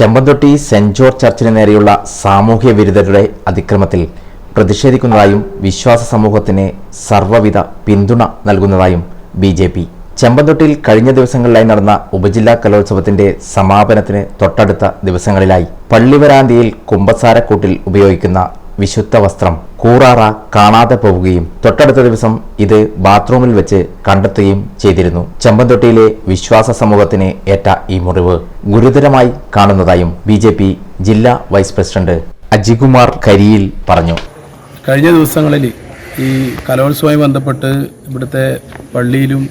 Chempanthotti saint George ചർച്ചിന് നേരെയുള്ള സാമൂഹ്യ വിരുദ്ധരുടെ അതിക്രമത്തിൽ പ്രതിഷേധിക്കുന്നതായും വിശ്വാസ സമൂഹത്തിന് സർവവിധ പിന്തുണ നൽകുന്നതായും ബി ജെ പി. ചെമ്പന്തൊട്ടിയിൽ കഴിഞ്ഞ ദിവസങ്ങളിലായി നടന്ന ഉപജില്ലാ കലോത്സവത്തിന്റെ സമാപനത്തിന് തൊട്ടടുത്ത ദിവസങ്ങളിലായി പള്ളിവരാന്തിയിൽ കുമ്പസാരക്കൂട്ടിൽ ഉപയോഗിക്കുന്ന വിശുദ്ധ വസ്ത്രം കൂറാറ കാണാതെ പോവുകയും തൊട്ടടുത്ത ദിവസം ഇത് ബാത്റൂമിൽ വെച്ച് കണ്ടെത്തുകയും ചെയ്തിരുന്നു. ചെമ്പന്തൊട്ടിയിലെ വിശ്വാസ സമൂഹത്തിന് ഏറ്റ ഈ മുറിവ് ഗുരുതരമായി കാണുന്നതായും ബി ജില്ലാ വൈസ് പ്രസിഡന്റ് അജികുമാർ കരിയിൽ പറഞ്ഞു. കഴിഞ്ഞ ദിവസങ്ങളിൽ ഈ കലോത്സവമായി ബന്ധപ്പെട്ട് ഇവിടുത്തെ പള്ളിയിലും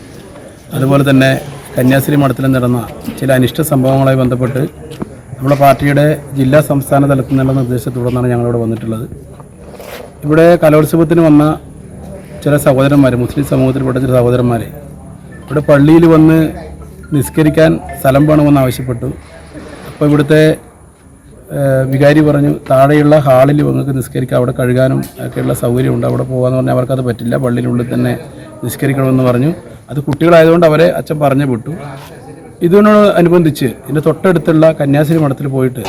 അതുപോലെ തന്നെ കന്യാസ്ത്രീ മഠത്തിലും നടന്ന ചില അനിഷ്ട സംഭവങ്ങളുമായി ബന്ധപ്പെട്ട് നമ്മുടെ പാർട്ടിയുടെ ജില്ലാ സംസ്ഥാന തലത്തിൽ നിന്നുള്ള നിർദ്ദേശത്തെ തുടർന്നാണ് ഞങ്ങളിവിടെ വന്നിട്ടുള്ളത്. ഇവിടെ കലോത്സവത്തിന് വന്ന ചില സഹോദരന്മാർ മുസ്ലിം സമൂഹത്തിൽപ്പെട്ട ചില സഹോദരന്മാർ ഇവിടെ പള്ളിയിൽ വന്ന് നിസ്കരിക്കാൻ സ്ഥലം വേണമെന്ന് ആവശ്യപ്പെട്ടു. അപ്പോൾ ഇവിടുത്തെ വികാരി പറഞ്ഞു താഴെയുള്ള ഹാളിൽ നിങ്ങൾക്ക് നിസ്കരിക്കാം അവിടെ കഴുകാനും ഒക്കെയുള്ള സൗകര്യമുണ്ട് അവിടെ പോകാമെന്ന് പറഞ്ഞാൽ അവർക്കത് പറ്റില്ല പള്ളിയിലുള്ളിൽ തന്നെ നിസ്കരിക്കണമെന്ന് പറഞ്ഞു. അത് കുട്ടികളായതുകൊണ്ട് അവരെ അച്ഛൻ പറഞ്ഞു വിട്ടു. ഇതിനോട് അനുബന്ധിച്ച് ഇതിന്റെ തൊട്ടടുത്തുള്ള കന്യാസ്ത്രീ മഠത്തിൽ പോയിട്ട്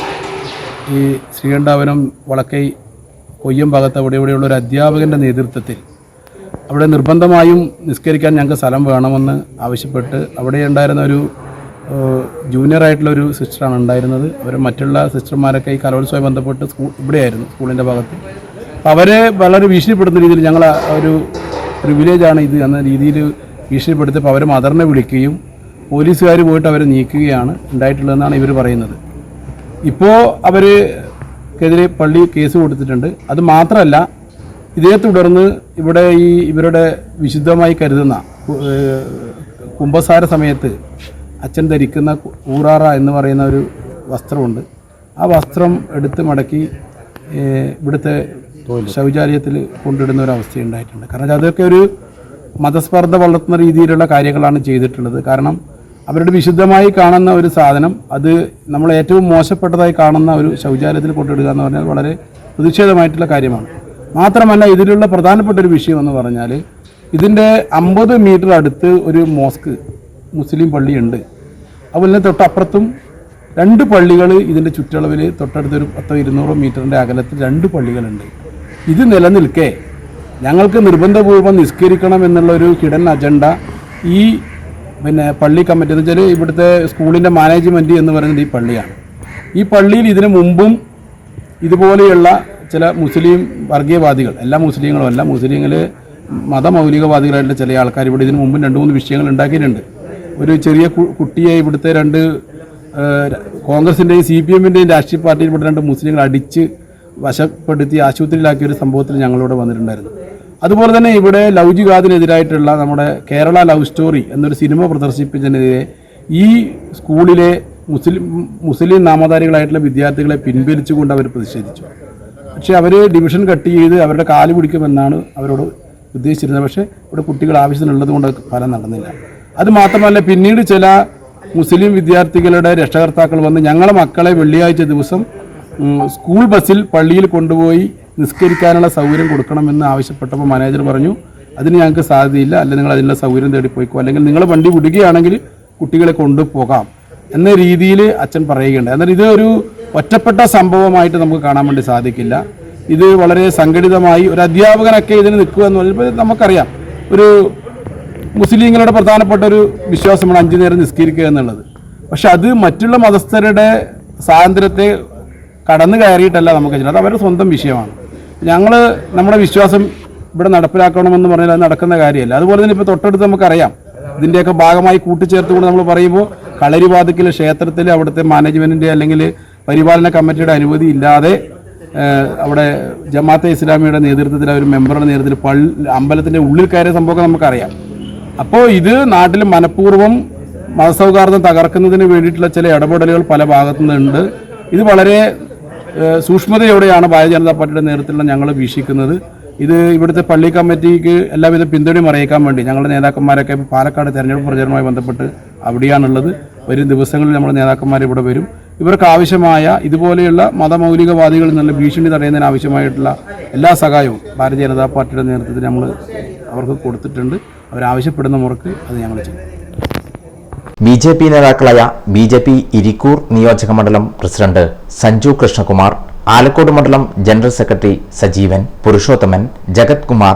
ഈ ശ്രീകണ്ഠാപുരം വളക്കൈ കൊയ്യം ഭാഗത്ത് അവിടെ ഇവിടെയുള്ള ഒരു അധ്യാപകന്റെ നേതൃത്വത്തിൽ അവിടെ നിർബന്ധമായും നിസ്കരിക്കാൻ ഞങ്ങൾക്ക് സ്ഥലം വേണമെന്ന് ആവശ്യപ്പെട്ട് അവിടെ ഉണ്ടായിരുന്ന ഒരു ജൂനിയർ ആയിട്ടുള്ള സിസ്റ്ററാണ് ഉണ്ടായിരുന്നത്. അവർ മറ്റുള്ള സിസ്റ്റർമാരൊക്കെ ഈ കലോത്സവമായി ബന്ധപ്പെട്ട് സ്കൂൾ ഇവിടെയായിരുന്നു സ്കൂളിന്റെ ഭാഗത്ത്. അവരെ വളരെ ഭീഷണിപ്പെടുന്ന രീതിയിൽ ഞങ്ങൾ ഒരു വില്ലേജാണ് ഇത് എന്ന രീതിയിൽ ഭീഷണിപ്പെടുത്തിയപ്പോൾ അവർ മദറിനെ വിളിക്കുകയും പോലീസുകാർ പോയിട്ട് അവരെ നീക്കുകയാണ് ഉണ്ടായിട്ടുള്ളതെന്നാണ് ഇവർ പറയുന്നത്. ഇപ്പോൾ അവർക്കെതിരെ പള്ളി കേസ് കൊടുത്തിട്ടുണ്ട്. അത് മാത്രമല്ല ഇതേ തുടർന്ന് ഇവിടെ ഈ ഇവരുടെ വിശുദ്ധമായി കരുതുന്ന കുംഭസാര സമയത്ത് അച്ഛൻ ധരിക്കുന്ന ഊറാറ എന്ന് പറയുന്ന ഒരു വസ്ത്രമുണ്ട്. ആ വസ്ത്രം എടുത്ത് മടക്കി ഇവിടുത്തെ ശൗചാലയത്തിൽ കൊണ്ടിടുന്ന ഒരു അവസ്ഥ ഉണ്ടായിട്ടുണ്ട് കാരണം അതൊക്കെ ഒരു മതസ്പർദ്ധ വളർത്തുന്ന രീതിയിലുള്ള കാര്യങ്ങളാണ് ചെയ്തിട്ടുള്ളത്. കാരണം അവരുടെ വിശുദ്ധമായി കാണുന്ന ഒരു സാധനം അത് നമ്മൾ ഏറ്റവും മോശപ്പെട്ടതായി കാണുന്ന ഒരു ശൗചാലയത്തിൽ കൊണ്ടിടുക എന്ന് പറഞ്ഞാൽ വളരെ പ്രതിഷേധമായിട്ടുള്ള കാര്യമാണ്. മാത്രമല്ല ഇതിലുള്ള പ്രധാനപ്പെട്ട ഒരു വിഷയം എന്ന് പറഞ്ഞാൽ ഇതിന്റെ അമ്പത് മീറ്റർ അടുത്ത് ഒരു മോസ്ക് മുസ്ലിം പള്ളിയുണ്ട്. അതുപോലെ തന്നെ തൊട്ടപ്പുറത്തും രണ്ട് പള്ളികൾ ഇതിന്റെ ചുറ്റളവിൽ തൊട്ടടുത്തൊരു പത്തോ ഇരുന്നൂറോ മീറ്ററിന്റെ അകലത്തിൽ രണ്ട് പള്ളികളുണ്ട്. ഇത് നിലനിൽക്കേ ഞങ്ങൾക്ക് നിർബന്ധപൂർവം നിസ്കരിക്കണം എന്നുള്ള ഒരു ഹിഡൻ അജണ്ട ഈ പിന്നെ പള്ളി കമ്മിറ്റി എന്ന് വെച്ചാൽ ഇവിടുത്തെ സ്കൂളിന്റെ മാനേജ്മെന്റ് എന്ന് പറയുന്നത് ഈ പള്ളിയാണ്. ഈ പള്ളിയിൽ ഇതിനു മുമ്പും ഇതുപോലെയുള്ള ചില മുസ്ലിം വർഗീയവാദികൾ എല്ലാ മുസ്ലിങ്ങളും അല്ല മുസ്ലിങ്ങൾ മതമൗലികവാദികളായിട്ടുള്ള ചില ആൾക്കാർ ഇവിടെ ഇതിനു മുമ്പും രണ്ട് മൂന്ന് വിഷയങ്ങൾ ഉണ്ടാക്കിയിട്ടുണ്ട്. ഒരു ചെറിയ കുട്ടിയെ ഇവിടുത്തെ രണ്ട് കോൺഗ്രസിന്റെയും സി പി എമ്മിന്റെയും രാഷ്ട്രീയ പാർട്ടിയിൽ ഇവിടെ രണ്ട് മുസ്ലിങ്ങൾ അടിച്ച് വശപ്പെടുത്തി ആശുപത്രിയിലാക്കിയ ഒരു സംഭവത്തിൽ ഞങ്ങളിവിടെ വന്നിട്ടുണ്ടായിരുന്നു. അതുപോലെ തന്നെ ഇവിടെ ലവ് നമ്മുടെ കേരള ലവ് സ്റ്റോറി എന്നൊരു സിനിമ പ്രദർശിപ്പിച്ചതിനെതിരെ ഈ സ്കൂളിലെ മുസ്ലിം മുസ്ലിം നാമധാരികളായിട്ടുള്ള വിദ്യാർത്ഥികളെ പിൻവലിച്ചുകൊണ്ട് അവർ പ്രതിഷേധിച്ചു. പക്ഷേ അവർ ഡിവിഷൻ കട്ട് ചെയ്ത് അവരുടെ കാൽ പിടിക്കുമെന്നാണ് അവരോട് ഉദ്ദേശിച്ചിരുന്നത്. പക്ഷേ ഇവിടെ കുട്ടികൾ ആവശ്യത്തിനുള്ളത് കൊണ്ട് ഫലം നടന്നില്ല. അതുമാത്രമല്ല പിന്നീട് ചില മുസ്ലിം വിദ്യാർത്ഥികളുടെ രക്ഷകർത്താക്കൾ വന്ന് ഞങ്ങളെ മക്കളെ വെള്ളിയാഴ്ച ദിവസം സ്കൂൾ ബസ്സിൽ പള്ളിയിൽ കൊണ്ടുപോയി നിസ്കരിക്കാനുള്ള സൗകര്യം കൊടുക്കണമെന്ന് ആവശ്യപ്പെട്ടപ്പോൾ മാനേജർ പറഞ്ഞു അതിന് ഞങ്ങൾക്ക് സാധ്യതയില്ല അല്ലെങ്കിൽ നിങ്ങൾ അതിനുള്ള സൗകര്യം തേടി പോയിക്കോ. അല്ലെങ്കിൽ നിങ്ങൾ വണ്ടി വിടുകയാണെങ്കിൽ കുട്ടികളെ കൊണ്ടുപോകാം. എന്ന രീതിയിൽ അച്ഛൻ പറയുകയുണ്ട് എന്നാൽ ഇത് ഒരു ഒറ്റപ്പെട്ട സംഭവമായിട്ട് നമുക്ക് കാണാൻ വേണ്ടി സാധിക്കില്ല. ഇത് വളരെ സംഘടിതമായി ഒരു അധ്യാപകനൊക്കെ ഇതിന് നിൽക്കുക എന്ന് പറയുമ്പോൾ നമുക്കറിയാം. ഒരു മുസ്ലിങ്ങളുടെ പ്രധാനപ്പെട്ട ഒരു വിശ്വാസമാണ് അഞ്ചു നേരം നിസ്കരിക്കുക എന്നുള്ളത്. പക്ഷെ അത് മറ്റുള്ള മതസ്ഥരുടെ സ്വാതന്ത്ര്യത്തെ കടന്നു കയറിയിട്ടല്ല നമുക്ക് അത് അവരുടെ സ്വന്തം വിഷയമാണ്. ഞങ്ങൾ നമ്മുടെ വിശ്വാസം ഇവിടെ നടപ്പിലാക്കണമെന്ന് പറഞ്ഞാൽ അത് നടക്കുന്ന കാര്യമല്ല. അതുപോലെ തന്നെ ഇപ്പോൾ തൊട്ടടുത്ത് നമുക്കറിയാം. ഇതിന്റെയൊക്കെ ഭാഗമായി കൂട്ടിച്ചേർത്തുകൊണ്ട് നമ്മൾ പറയുമ്പോൾ കളരിവാതിക്കൽ ക്ഷേത്രത്തിൽ അവിടുത്തെ മാനേജ്മെന്റിന്റെ അല്ലെങ്കിൽ പരിപാലന കമ്മിറ്റിയുടെ അനുമതി ഇല്ലാതെ അവിടെ ജമാഅത്തെ ഇസ്ലാമിയുടെ നേതൃത്വത്തിൽ അവർ മെമ്പറുടെ നേതൃത്വത്തിൽ പള്ളി അമ്പലത്തിന്റെ ഉള്ളിൽ കയറിയ സംഭവമൊക്കെ നമുക്കറിയാം. അപ്പോൾ ഇത് നാട്ടിൽ മനഃപൂർവം മതസൗഹാർദ്ദം തകർക്കുന്നതിന് വേണ്ടിയിട്ടുള്ള ചില ഇടപെടലുകൾ പല ഭാഗത്തു നിന്നുണ്ട് ഇത് വളരെ സൂക്ഷ്മതയോടെയാണ് ഭാരതീയ ജനതാ പാർട്ടിയുടെ നേതൃത്വത്തിൽ ഞങ്ങൾ വീക്ഷിക്കുന്നത്. ഇത് ഇവിടുത്തെ പള്ളി കമ്മിറ്റിക്ക് എല്ലാവിധ പിന്തുണയും അറിയിക്കാൻ വേണ്ടി ഞങ്ങളുടെ നേതാക്കന്മാരൊക്കെ പാലക്കാട് തെരഞ്ഞെടുപ്പ് പ്രചരണവുമായി ബന്ധപ്പെട്ട് അവിടെയാണുള്ളത്. വരും ദിവസങ്ങളിൽ നമ്മുടെ നേതാക്കന്മാർ ഇവിടെ വരും. ഇവർക്ക് ആവശ്യമായ ഇതുപോലെയുള്ള മതമൗലികവാദികളിൽ നിന്നുള്ള ഭീഷണി തടയുന്നതിന് ആവശ്യമായിട്ടുള്ള എല്ലാ സഹായവും ഭാരതീയ ജനതാ പാർട്ടിയുടെ നേതൃത്വത്തിൽ നമ്മൾ അവർക്ക് കൊടുത്തിട്ടുണ്ട്. അവരാവശ്യപ്പെടുന്ന മുറക്ക് അത് ഞങ്ങൾ ചെയ്യും. ബി ജെ പി നേതാക്കളായ ബി ജെ പി ഇരിക്കൂർ നിയോജക മണ്ഡലം പ്രസിഡന്റ് സഞ്ജു കൃഷ്ണകുമാർ ആലക്കോട് മണ്ഡലം general secretary Sajeevan Purushothaman Jagath Kumar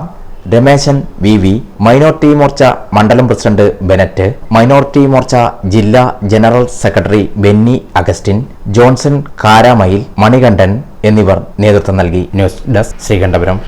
Rameshan V V minority Morcha മണ്ഡലം പ്രസിഡന്റ് ബെനറ്റ് മൈനോറിറ്റി മോർച്ച ജില്ലാ general secretary Benny Augustine Johnson Karamayil Manikandan എന്നിവർ നേതൃത്വം നൽകി. News desk Sreekandapuram.